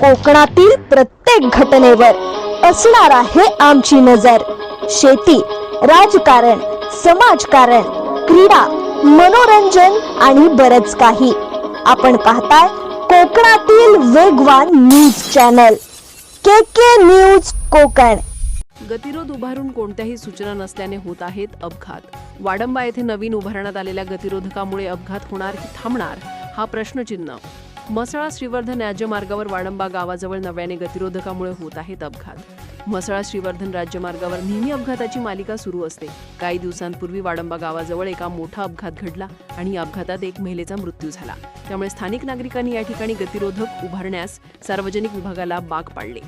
कोकणातील प्रत्येक घटनेवर असणार आहे आमची नजर. शेती राजकारण समाजकारण क्रीडा मनोरंजन आणि बरच काही. आपण पाहताय कोकणातील वेगवान news channel. K K news Konkan. गतिरोध उभारून कोणत्याही सूचना नसल्याने होत आहेत अपघात. वाडंबा येथे नवीन उभारण्यात आलेल्या गतिरोधकामुळे अपघात होणार की थांबणार हा प्रश्नचिन्ह. मसळा श्रीवर्धन राज्यमार्गावर वाडंबा गावाजवळ नव्याने गतिरोधकामुळे होत आहेत अपघात. मसळा श्रीवर्धन राज्यमार्गावर नेहमी अपघाताची मालिका सुरू असते. काही दिवसांपूर्वी वाडंबा गावाजवळ एका मोठा अपघात घडला आणि या अपघातात एक महिलेचा मृत्यू झाला. त्यामुळे स्थानिक नागरिकांनी या ठिकाणी गतिरोधक उभारण्यास सार्वजनिक विभागाला बाग पाडले.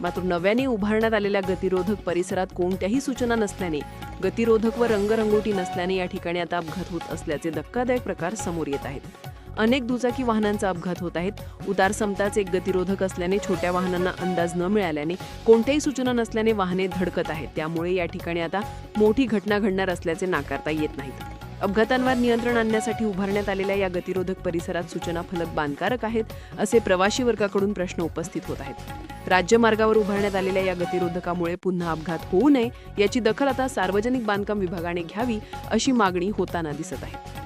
मात्र नव्याने उभारण्यात आलेल्या गतिरोधक परिसरात कोणत्याही सूचना नसल्याने गतिरोधक व रंगरंगोटी नसल्याने या ठिकाणी आता अपघात होत असल्याचे धक्कादायक प्रकार समोर येत आहेत. अनेक दुचाकी वाहनांचा अपघात होत आहेत. उतार समताच एक गतिरोधक असल्याने छोट्या वाहनांना अंदाज न मिळाल्याने कोणत्याही सूचना नसल्याने वाहने धडकत आहेत. त्यामुळे या ठिकाणी आता मोठी घटना घडणार असल्याचे नाकारता येत नाहीत. अपघातांवर नियंत्रण आणण्यासाठी उभारण्यात आलेल्या या गतिरोधक परिसरात सूचना फलक बांधकारक आहेत असे प्रवासी वर्गाकडून प्रश्न उपस्थित होत आहेत. राज्यमार्गावर उभारण्यात आलेल्या या गतिरोधकामुळे पुन्हा अपघात होऊ नये याची दखल आता सार्वजनिक बांधकाम विभागाने घ्यावी अशी मागणी होताना दिसत आहे.